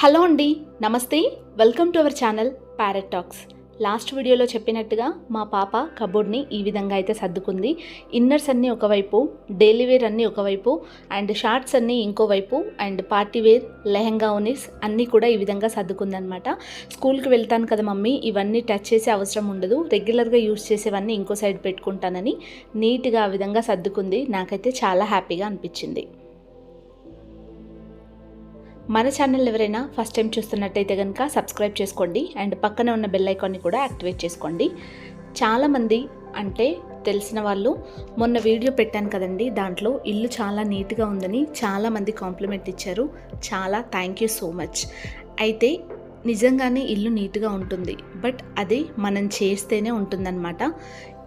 Hello అండి నమస్తే. Welcome to our channel Parrot Talks last వీడియోలో చెప్పినట్టుగా మా పాప కబోర్డ్ని ఈ విధంగా అయితే సర్దుకుంది. ఇన్నర్స్ అన్నీ ఒకవైపు డైలీ వేర్ అన్నీ ఒకవైపు అండ్ షార్ట్స్ అన్నీ ఇంకోవైపు అండ్ పార్టీ వేర్ లెహంగా ఉనిస్ అన్నీ కూడా ఈ విధంగా సర్దుకుందనమాట స్కూల్కి వెళ్తాను కదా మమ్మీ ఇవన్నీ టచ్ చేసే అవసరం ఉండదు. రెగ్యులర్గా యూస్ చేసేవన్నీ ఇంకో సైడ్ పెట్టుకుంటానని నీట్గా ఆ విధంగా సర్దుకుంది. నాకైతే చాలా హ్యాపీగా అనిపించింది. మన ఛానల్ ఎవరైనా ఫస్ట్ టైం చూస్తున్నట్టయితే కనుక సబ్స్క్రైబ్ చేసుకోండి అండ్ పక్కనే ఉన్న బెల్ ఐకాన్ని కూడా యాక్టివేట్ చేసుకోండి. చాలామంది అంటే తెలిసిన వాళ్ళు మొన్న వీడియో పెట్టాను కదండి దాంట్లో ఇల్లు చాలా నీట్గా ఉందని చాలామంది కాంప్లిమెంట్ ఇచ్చారు. చాలా థ్యాంక్ యూ సో మచ్ అయితే నిజంగానే ఇల్లు నీట్గా ఉంటుంది బట్ అది మనం చేస్తేనే ఉంటుందన్నమాట.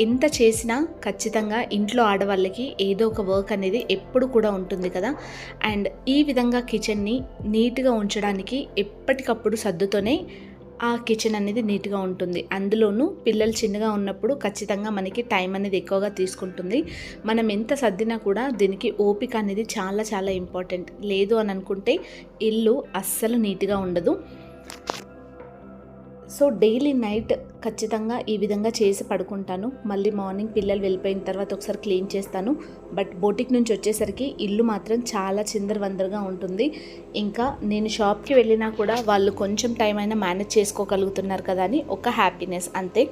ఎంత చేసినా ఖచ్చితంగా ఇంట్లో ఆడవాళ్ళకి ఏదో ఒక వర్క్ అనేది ఎప్పుడు కూడా ఉంటుంది కదా. అండ్ ఈ విధంగా కిచెన్ని నీట్గా ఉంచడానికి ఎప్పటికప్పుడు సర్దుతోనే ఆ కిచెన్ అనేది నీట్గా ఉంటుంది. అందులోనూ పిల్లలు చిన్నగా ఉన్నప్పుడు ఖచ్చితంగా మనకి టైం అనేది ఎక్కువగా తీసుకుంటుంది. మనం ఎంత సర్దినా కూడా దీనికి ఓపిక అనేది చాలా చాలా ఇంపార్టెంట్ లేదు అని అనుకుంటే ఇల్లు అస్సలు నీట్గా ఉండదు. సో డైలీ నైట్ ఖచ్చితంగా ఈ విధంగా చేసి పడుకుంటాను. మళ్ళీ మార్నింగ్ పిల్లలు వెళ్ళిపోయిన తర్వాత ఒకసారి క్లీన్ చేస్తాను. బట్ బోటిక్ నుంచి వచ్చేసరికి ఇల్లు మాత్రం చాలా చిందరవందరగా ఉంటుంది. ఇంకా నేను షాప్కి వెళ్ళినా కూడా వాళ్ళు కొంచెం టైం అయినా మేనేజ్ చేసుకోగలుగుతున్నారు కదా అని ఒక హ్యాపీనెస్ అంతే.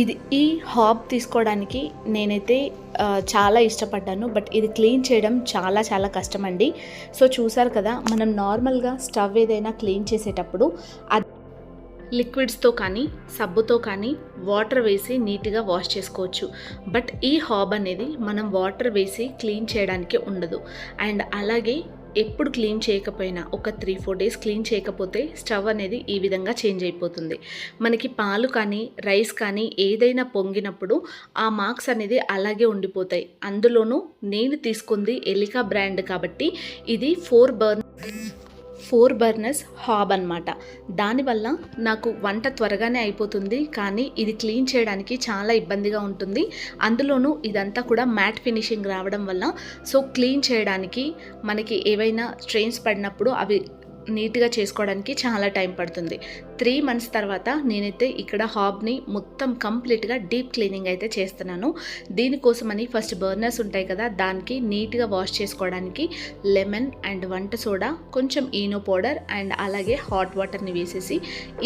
ఇది ఈ హాబ్ తీసుకోవడానికి నేనైతే చాలా ఇష్టపడ్డాను బట్ ఇది క్లీన్ చేయడం చాలా చాలా కష్టం అండి సో చూసారు కదా మనం నార్మల్గా స్టవ్ ఏదైనా క్లీన్ చేసేటప్పుడు అది లిక్విడ్స్తో కానీ సబ్బుతో కానీ వాటర్ వేసి నీట్గా వాష్ చేసుకోవచ్చు. బట్ ఈ హాబ్ అనేది మనం వాటర్ వేసి క్లీన్ చేయడానికి ఉండదు. అండ్ అలాగే ఎప్పుడు క్లీన్ చేయకపోయినా ఒక త్రీ ఫోర్ డేస్ క్లీన్ చేయకపోతే స్టవ్ అనేది ఈ విధంగా చేంజ్ అయిపోతుంది. మనకి పాలు కానీ రైస్ కానీ ఏదైనా పొంగినప్పుడు ఆ మార్క్స్ అనేది అలాగే ఉండిపోతాయి. అందులోనూ నేను తీసుకుంది ఎలికా బ్రాండ్ కాబట్టి ఇది four burn. Four burners hob అనమాట దానివల్ల నాకు వంట త్వరగానే అయిపోతుంది కానీ ఇది క్లీన్ చేయడానికి చాలా ఇబ్బందిగా ఉంటుంది. అందులోనూ ఇదంతా కూడా మ్యాట్ ఫినిషింగ్ రావడం వల్ల సో క్లీన్ చేయడానికి మనకి ఏవైనా స్ట్రెయిన్స్ పడినప్పుడు అవి నీట్గా చేసుకోవడానికి చాలా టైం పడుతుంది. త్రీ మంత్స్ తర్వాత నేనైతే ఇక్కడ హాబ్ని మొత్తం కంప్లీట్గా డీప్ క్లీనింగ్ అయితే చేస్తున్నాను. దీనికోసమని ఫస్ట్ బర్నర్స్ ఉంటాయి కదా దానికి నీట్గా వాష్ చేసుకోవడానికి లెమన్ అండ్ వంట సోడా కొంచెం ఈనో పౌడర్ అండ్ అలాగే హాట్ వాటర్ని వేసేసి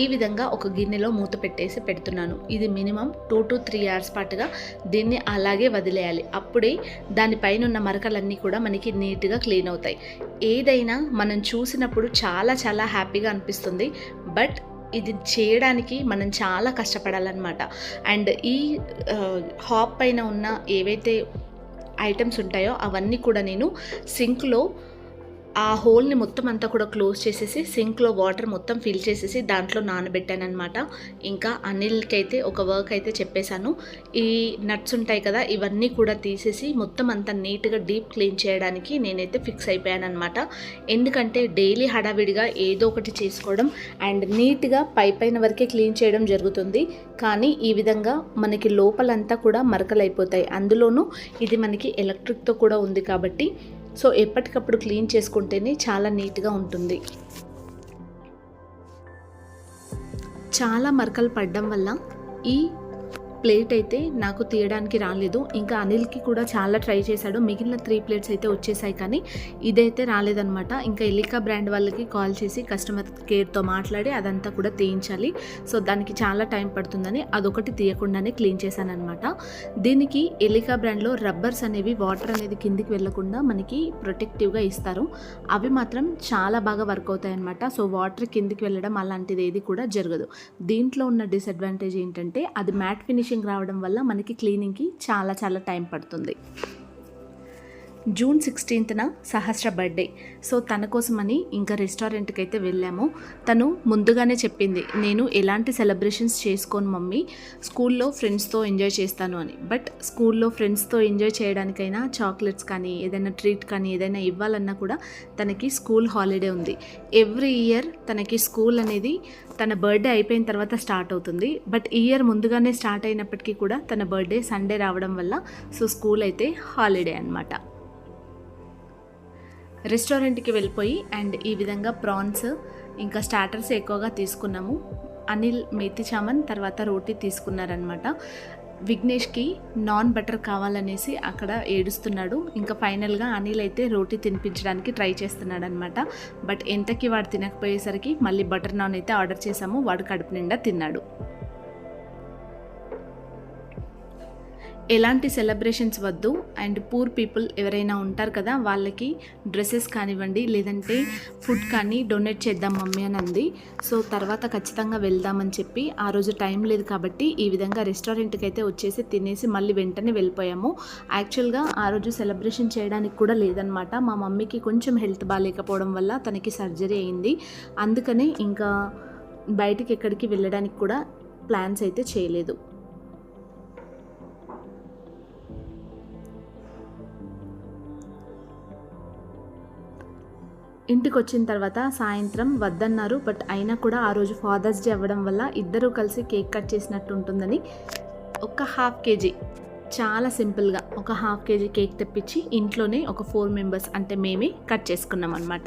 ఈ విధంగా ఒక గిన్నెలో మూత పెట్టేసి పెడుతున్నాను. ఇది minimum two to three hours పాటుగా దీన్ని అలాగే వదిలేయాలి. అప్పుడే దానిపైన ఉన్న మరకలన్నీ కూడా మనకి నీట్గా క్లీన్ అవుతాయి. ఏదైనా మనం చూసినప్పుడు చాలా చాలా హ్యాపీగా అనిపిస్తుంది. బట్ ఇది చేయడానికి మనం చాలా కష్టపడాలన్నమాట. అండ్ ఈ హాప్ పైన ఉన్న ఏవైతే ఐటమ్స్ ఉంటాయో అవన్నీ కూడా నేను సింక్లో ఆ హోల్ని మొత్తం అంతా కూడా క్లోజ్ చేసేసి సింక్లో వాటర్ మొత్తం ఫిల్ చేసేసి దాంట్లో నానబెట్టాను అనమాట ఇంకా అనిల్కి అయితే ఒక వర్క్ అయితే చెప్పేశాను. ఈ నట్స్ ఉంటాయి కదా ఇవన్నీ కూడా తీసేసి మొత్తం అంతా నీట్గా డీప్ క్లీన్ చేయడానికి నేనైతే ఫిక్స్ అయిపోయాను అనమాట ఎందుకంటే డైలీ హడావిడిగా ఏదో ఒకటి చేసుకోవడం అండ్ నీట్గా పై పైన వరకే క్లీన్ చేయడం జరుగుతుంది. కానీ ఈ విధంగా మనకి లోపలంతా కూడా మరకలైపోతాయి. అందులోనూ ఇది మనకి ఎలక్ట్రిక్తో కూడా ఉంది కాబట్టి సో ఎప్పటికప్పుడు క్లీన్ చేసుకుంటేనే చాలా నీట్గా ఉంటుంది. చాలా మరకలు పడడం వల్ల ఈ ప్లేట్ అయితే నాకు తీయడానికి రాలేదు. ఇంకా అనిల్కి కూడా చాలా ట్రై చేశాడు. మిగిలిన త్రీ ప్లేట్స్ అయితే వచ్చేసాయి కానీ ఇదైతే రాలేదనమాట ఇంకా ఎలికా బ్రాండ్ వాళ్ళకి కాల్ చేసి కస్టమర్ కేర్తో మాట్లాడి అదంతా కూడా తీయించాలి. సో దానికి చాలా టైం పడుతుందని అదొకటి తీయకుండానే క్లీన్ చేశానమాట దీనికి ఎలికా బ్రాండ్లో రబ్బర్స్ అనేవి వాటర్ అనేది కిందికి వెళ్ళకుండా మనకి ప్రొటెక్టివ్గా ఇస్తారు. అవి మాత్రం చాలా బాగా వర్క్ అవుతాయి అనమాట సో వాటర్ కిందికి వెళ్ళడం అలాంటిది ఏది కూడా జరగదు. దీంట్లో ఉన్న డిసడ్వాంటేజ్ ఏంటంటే అది మ్యాట్ ఫినిషింగ్ రావడం వల్ల మనకి క్లీనింగ్కి చాలా చాలా టైం పడుతుంది. జూన్ సిక్స్టీన్త్న సహస్ర బర్త్డే. సో తన కోసమని ఇంకా రెస్టారెంట్కి అయితే వెళ్ళాము. తను ముందుగానే చెప్పింది నేను ఎలాంటి సెలబ్రేషన్స్ చేసుకోను మమ్మీ. స్కూల్లో ఫ్రెండ్స్తో ఎంజాయ్ చేస్తాను అని. బట్ స్కూల్లో ఫ్రెండ్స్తో ఎంజాయ్ చేయడానికైనా చాక్లెట్స్ కానీ ఏదైనా ట్రీట్ కానీ ఏదైనా ఇవ్వాలన్నా కూడా తనకి స్కూల్ హాలిడే ఉంది. ఎవ్రీ ఇయర్ తనకి స్కూల్ అనేది తన బర్త్డే అయిపోయిన తర్వాత స్టార్ట్ అవుతుంది. బట్ ఈ ఇయర్ ముందుగానే స్టార్ట్ అయినప్పటికీ కూడా తన బర్త్డే సండే రావడం వల్ల సో స్కూల్ అయితే హాలిడే అనమాట రెస్టారెంట్కి వెళ్ళిపోయి అండ్ ఈ విధంగా ప్రాన్స్ ఇంకా స్టార్టర్స్ ఎక్కువగా తీసుకున్నాము. అనిల్ మేతి చామన్ తర్వాత రోటీ తీసుకున్నారనమాట విఘ్నేష్కి నాన్ బటర్ కావాలనేసి అక్కడ ఏడుస్తున్నాడు. ఇంకా ఫైనల్గా అనిల్ అయితే రోటీ తినిపించడానికి ట్రై చేస్తున్నాడు అనమాట బట్ ఎంతకి వాడు తినకపోయేసరికి మళ్ళీ బటర్ నాన్ అయితే ఆర్డర్ చేసాము వాడు కడుపు నిండా తిన్నాడు. ఎలాంటి సెలబ్రేషన్స్ వద్దు అండ్ పూర్ పీపుల్ ఎవరైనా ఉంటారు కదా వాళ్ళకి డ్రెస్సెస్ కానివ్వండి లేదంటే ఫుడ్ కానీ డొనేట్ చేద్దాం మమ్మీ అని అంది. సో తర్వాత ఖచ్చితంగా వెళ్దామని చెప్పి ఆ రోజు టైం లేదు కాబట్టి ఈ విధంగా రెస్టారెంట్కి అయితే వచ్చేసి తినేసి మళ్ళీ వెంటనే వెళ్ళిపోయాము. యాక్చువల్గా ఆ రోజు సెలబ్రేషన్ చేయడానికి కూడా లేదనమాట మా మమ్మీకి కొంచెం హెల్త్ బాగాలేకపోవడం వల్ల తనకి సర్జరీ అయింది. అందుకనే ఇంకా బయటికి ఎక్కడికి వెళ్ళడానికి కూడా ప్లాన్స్ అయితే చేయలేదు. ఇంటికి వచ్చిన తర్వాత సాయంత్రం వద్దన్నారు. బట్ అయినా కూడా ఆ రోజు ఫాదర్స్ డే అవ్వడం వల్ల ఇద్దరూ కలిసి కేక్ కట్ చేసినట్టు ఉంటుందని ఒక హాఫ్ కేజీ చాలా సింపుల్గా ఒక హాఫ్ కేజీ కేక్ తెప్పించి ఇంట్లోనే ఒక ఫోర్ మెంబర్స్ అంటే మేమే కట్ చేసుకున్నాం అనమాట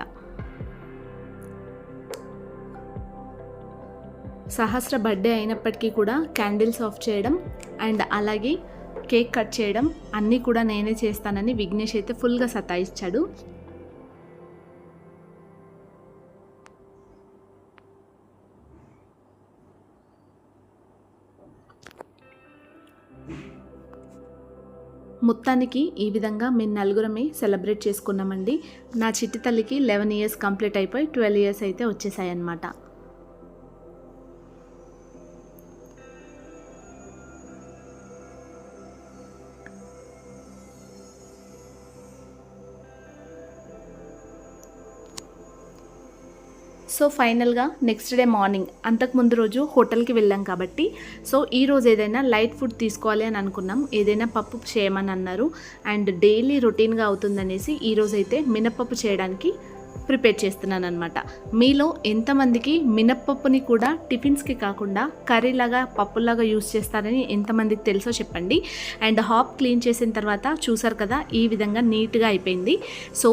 సహస్ర బర్త్డే అయినప్పటికీ కూడా క్యాండిల్స్ ఆఫ్ చేయడం అండ్ అలాగే కేక్ కట్ చేయడం అన్నీ కూడా నేనే చేస్తానని విఘ్నేష్ అయితే ఫుల్గా సతాయిచ్చాడు. మొత్తానికి ఈ విధంగా మేము నలుగురమే సెలబ్రేట్ చేసుకున్నామండి. నా చిట్టి తల్లికి లెవెన్ ఇయర్స్ కంప్లీట్ అయిపోయి ట్వెల్వ్ ఇయర్స్ అయితే వచ్చేసాయి అన్నమాట సో ఫైనల్గా నెక్స్ట్ డే మార్నింగ్ అంతకుముందు రోజు హోటల్కి వెళ్ళాం కాబట్టి సో ఈ రోజు ఏదైనా లైట్ ఫుడ్ తీసుకోవాలి అని అనుకున్నాం. ఏదైనా పప్పు చేయమని అన్నారు. అండ్ డైలీ రొటీన్గా అవుతుందనేసి ఈ అయితే మినప్పప్పు చేయడానికి ప్రిపేర్ చేస్తున్నాను అనమాట మీలో ఎంతమందికి మినప్పప్పుని కూడా టిఫిన్స్కి కాకుండా కర్రీలాగా పప్పులాగా యూస్ చేస్తారని ఎంతమందికి తెలుసో చెప్పండి. అండ్ హాప్ క్లీన్ చేసిన తర్వాత చూసారు కదా ఈ విధంగా నీట్గా అయిపోయింది. సో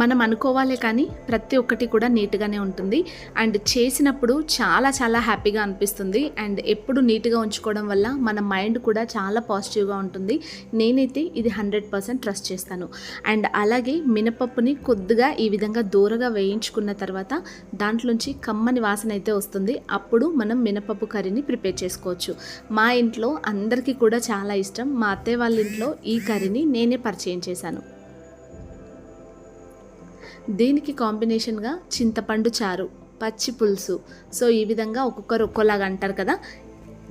మనం అనుకోవాలి కానీ ప్రతి ఒక్కటి కూడా నీట్గానే ఉంటుంది. అండ్ చేసినప్పుడు చాలా చాలా హ్యాపీగా అనిపిస్తుంది. అండ్ ఎప్పుడు నీట్గా ఉంచుకోవడం వల్ల మన మైండ్ కూడా చాలా పాజిటివ్గా ఉంటుంది. నేనైతే ఇది హండ్రెడ్ పర్సెంట్ ట్రస్ట్ చేస్తాను. అండ్ అలాగే మినపప్పుని కొద్దిగా ఈ విధంగా దూరగా వేయించుకున్న తర్వాత దాంట్లోంచి కమ్మని వాసన అయితే వస్తుంది. అప్పుడు మనం మినపప్పు కర్రీని ప్రిపేర్ చేసుకోవచ్చు. మా ఇంట్లో అందరికీ కూడా చాలా ఇష్టం. మా అత్తయ్య వాళ్ళ ఇంట్లో ఈ కర్రీని నేనే పరిచయం చేశాను. దీనికి కాంబినేషన్గా చింతపండు చారు పచ్చి పులుసు. సో ఈ విధంగా ఒక్కొక్కరు ఒక్కోలాగా అంటారు కదా?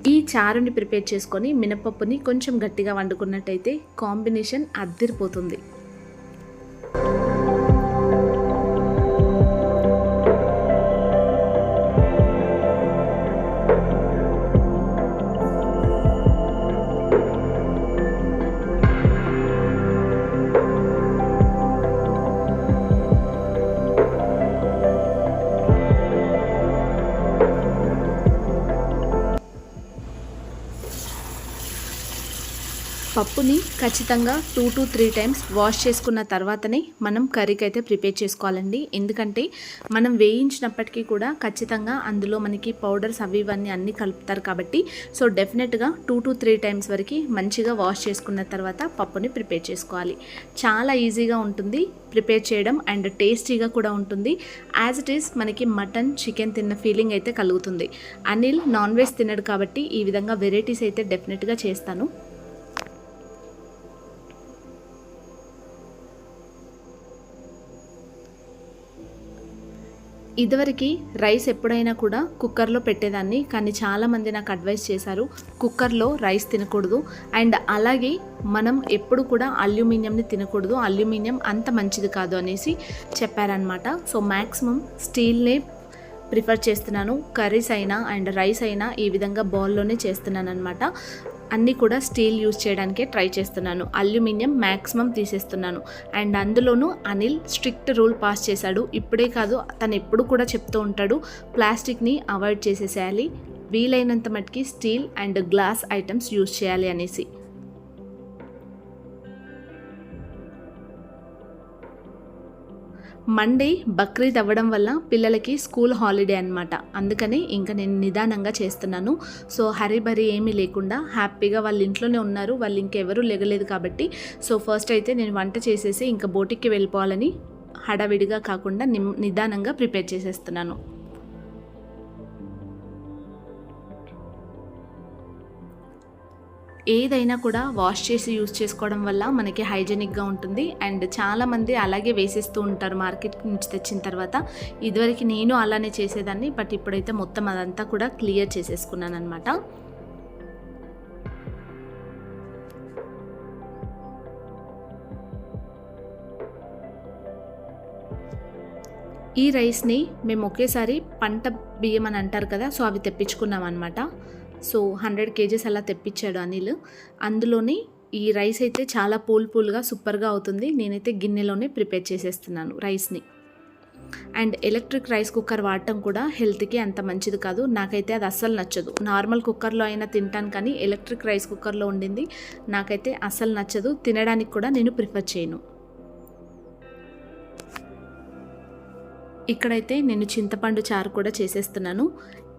ఈ చారుని ప్రిపేర్ చేసుకొని మినపప్పుని కొంచెం గట్టిగా వండుకున్నట్టయితే కాంబినేషన్ అద్దరిపోతుంది. పప్పుని ఖచ్చితంగా two to three times wash చేసుకున్న తర్వాతనే మనం కర్రీకి అయితే ప్రిపేర్ చేసుకోవాలండి. ఎందుకంటే మనం వేయించినప్పటికీ కూడా ఖచ్చితంగా అందులో మనకి పౌడర్స్ అవి ఇవన్నీ అన్నీ కలుపుతారు కాబట్టి సో డెఫినెట్గా టూ టు త్రీ టైమ్స్ వరకు మంచిగా వాష్ చేసుకున్న తర్వాత పప్పుని ప్రిపేర్ చేసుకోవాలి. చాలా ఈజీగా ఉంటుంది ప్రిపేర్ చేయడం అండ్ టేస్టీగా కూడా ఉంటుంది. యాజ్ ఇట్ ఈస్ మనకి మటన్ చికెన్ తిన్న ఫీలింగ్ అయితే కలుగుతుంది. అనిల్ నాన్ వెజ్ తినడు కాబట్టి ఈ విధంగా వెరైటీస్ అయితే డెఫినెట్గా చేస్తాను. ఇదివరకు రైస్ ఎప్పుడైనా కూడా కుక్కర్లో పెట్టేదాన్ని కానీ చాలామంది నాకు అడ్వైస్ చేశారు కుక్కర్లో రైస్ తినకూడదు. అండ్ అలాగే మనం ఎప్పుడు కూడా అల్యూమినియంని తినకూడదు అల్యూమినియం అంత మంచిది కాదు అనేసి చెప్పారనమాట సో మ్యాక్సిమం స్టీల్నే ప్రిఫర్ చేస్తున్నాను కర్రీస్ అయినా అండ్ రైస్ అయినా ఈ విధంగా బౌల్లోనే చేస్తున్నాను అనమాట అన్నీ కూడా స్టీల్ యూజ్ చేయడానికే ట్రై చేస్తున్నాను. అల్యూమినియం మ్యాక్సిమం తీసేస్తున్నాను. అండ్ అందులోనూ అనిల్ స్ట్రిక్ట్ రూల్ పాస్ చేశాడు. ఇప్పుడే కాదు తను ఎప్పుడు కూడా చెప్తూ ఉంటాడు ప్లాస్టిక్ని అవాయిడ్ చేసేసేయాలి. వీలైనంత మటుకి steel and glass items use చేయాలి అనేసి. మండే బక్రీద్ అవ్వడం వల్ల పిల్లలకి స్కూల్ హాలిడే అనమాట అందుకని ఇంకా నేను నిదానంగా చేస్తున్నాను. సో హరిబరి ఏమీ లేకుండా హ్యాపీగా వాళ్ళ ఇంట్లోనే ఉన్నారు. వాళ్ళు ఇంకెవరూ లెగలేదు కాబట్టి. సో ఫస్ట్ అయితే నేను వంట చేసేసి ఇంకా బోటిక్కి వెళ్ళిపోవాలని హడావిడిగా కాకుండా నిమ్ నిదానంగా ప్రిపేర్ చేసేస్తున్నాను. ఏదైనా కూడా వాష్ చేసి యూస్ చేసుకోవడం వల్ల మనకి హైజెనిక్గా ఉంటుంది. అండ్ చాలామంది అలాగే వేసేస్తూ ఉంటారు మార్కెట్ నుంచి తెచ్చిన తర్వాత. ఇదివరకు నేను అలానే చేసేదాన్ని. బట్ ఇప్పుడైతే మొత్తం అదంతా కూడా క్లియర్ చేసేసుకున్నాను అనమాట ఈ రైస్ని మేము ఒకేసారి పంట బియ్యం అని అంటారు కదా సో అవి తెప్పించుకున్నాం అనమాట సో హండ్రెడ్ కేజెస్ అలా తెప్పించాడు అనిల్. అందులోని ఈ రైస్ అయితే చాలా పూల్ పూల్గా సూపర్గా అవుతుంది. నేనైతే గిన్నెలోనే ప్రిపేర్ చేసేస్తున్నాను రైస్ని. అండ్ ఎలక్ట్రిక్ రైస్ కుక్కర్ వాడటం కూడా హెల్త్కి అంత మంచిది కాదు. నాకైతే అది అస్సలు నచ్చదు. నార్మల్ కుక్కర్లో అయినా తింటాను కానీ ఎలక్ట్రిక్ రైస్ కుక్కర్లో ఉండింది. నాకైతే అస్సలు నచ్చదు. తినడానికి కూడా నేను ప్రిఫర్ చేయను. ఇక్కడైతే నేను చింతపండు చారు కూడా చేసేస్తున్నాను.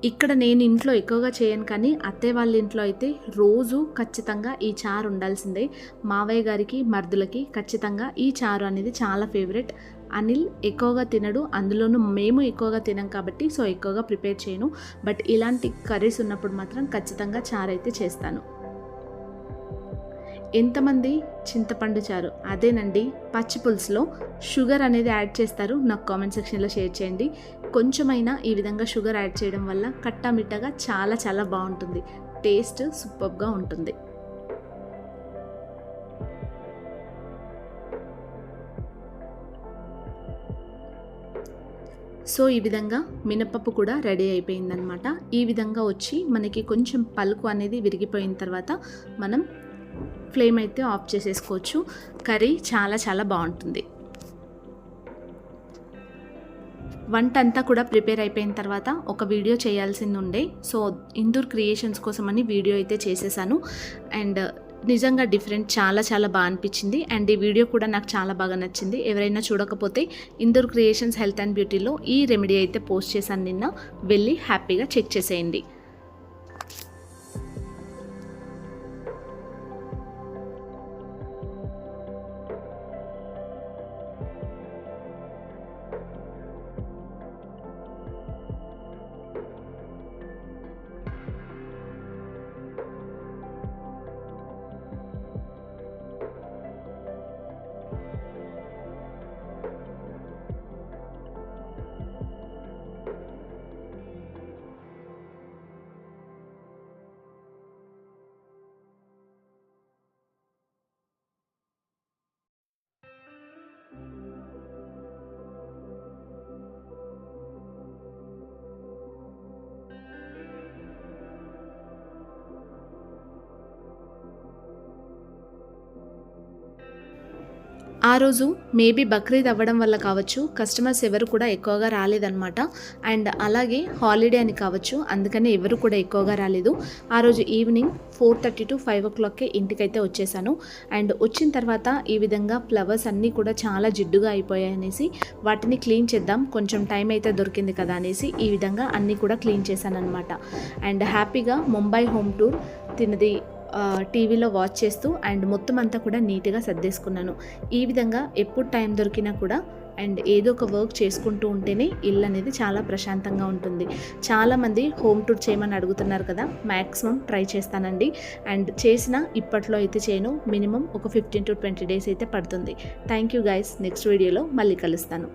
ఇక్కడ నేను ఇంట్లో ఎక్కువగా చేయను కానీ అత్తయ్య వాళ్ళ ఇంట్లో అయితే రోజు ఖచ్చితంగా ఈ చారు ఉండాల్సిందే. మావయ్య గారికి మర్దులకి ఖచ్చితంగా ఈ చారు అనేది చాలా ఫేవరెట్ అనిల్ ఎక్కువగా తినడు. అందులోనూ మేము ఎక్కువగా తినం కాబట్టి సో ఎక్కువగా ప్రిపేర్ చేయను. బట్ ఇలాంటి కర్రీస్ ఉన్నప్పుడు మాత్రం ఖచ్చితంగా చారు అయితే చేస్తాను. ఎంతమంది చింతపండు చారు అదేనండి పచ్చి పులుసులో షుగర్ అనేది యాడ్ చేస్తారు. నాకు కామెంట్ సెక్షన్లో షేర్ చేయండి. కొంచెమైనా ఈ విధంగా షుగర్ యాడ్ చేయడం వల్ల కట్టామిట్టగా చాలా చాలా బాగుంటుంది. టేస్ట్ సూపర్గా ఉంటుంది. సో ఈ విధంగా మినపప్పు కూడా రెడీ అయిపోయిందనమాట ఈ విధంగా వచ్చి మనకి కొంచెం పలుకు అనేది విరిగిపోయిన తర్వాత మనం ఫ్లేమ్ అయితే ఆఫ్ చేసేసుకోవచ్చు. కర్రీ చాలా చాలా బాగుంటుంది. వంట అంతా కూడా ప్రిపేర్ అయిపోయిన తర్వాత ఒక వీడియో చేయాల్సింది ఉండే సో ఇందూర్ క్రియేషన్స్ కోసమని వీడియో అయితే చేసేసాను. అండ్ నిజంగా డిఫరెంట్ చాలా చాలా బాగా అనిపించింది. అండ్ ఈ వీడియో కూడా నాకు చాలా బాగా నచ్చింది. ఎవరైనా చూడకపోతే ఇందూర్ క్రియేషన్స్ హెల్త్ అండ్ బ్యూటీలో ఈ రెమెడీ అయితే పోస్ట్ చేశాను నిన్న. వెళ్ళి హ్యాపీగా చెక్ చేసేయండి. ఆ రోజు మేబీ బక్రీద్ అవ్వడం వల్ల కావచ్చు కస్టమర్స్ ఎవరు కూడా ఎక్కువగా రాలేదన్నమాట. అండ్ అలాగే హాలిడే అని కావచ్చు అందుకనే ఎవరు కూడా ఎక్కువగా రాలేదు. ఆ రోజు evening four thirty to five ఓ క్లాక్కే ఇంటికైతే వచ్చేసాను. అండ్ వచ్చిన తర్వాత ఈ విధంగా ఫ్లవర్స్ అన్నీ కూడా చాలా జిడ్డుగా అయిపోయాయి అనేసి వాటిని క్లీన్ చేద్దాం కొంచెం టైం అయితే దొరికింది కదా అనేసి ఈ విధంగా అన్నీ కూడా క్లీన్ చేశాను అనమాట అండ్ హ్యాపీగా ముంబై హోమ్ టూర్ తినది టీవీలో వాచ్ చేస్తూ అండ్ మొత్తం అంతా కూడా నీట్గా సర్దేసుకున్నాను. ఈ విధంగా ఎప్పుడు టైం దొరికినా కూడా అండ్ ఏదో ఒక వర్క్ చేసుకుంటూ ఉంటేనే ఇల్లు అనేది చాలా ప్రశాంతంగా ఉంటుంది. చాలామంది హోమ్ టూర్ చేయమని అడుగుతున్నారు కదా మ్యాక్సిమం ట్రై చేస్తానండి. అండ్ చేసిన ఇప్పట్లో అయితే చేయను మినిమం ఒక ఫిఫ్టీన్ టు ట్వంటీ డేస్ అయితే పడుతుంది. థ్యాంక్ యూ గైస్ నెక్స్ట్ వీడియోలో మళ్ళీ కలుస్తాను.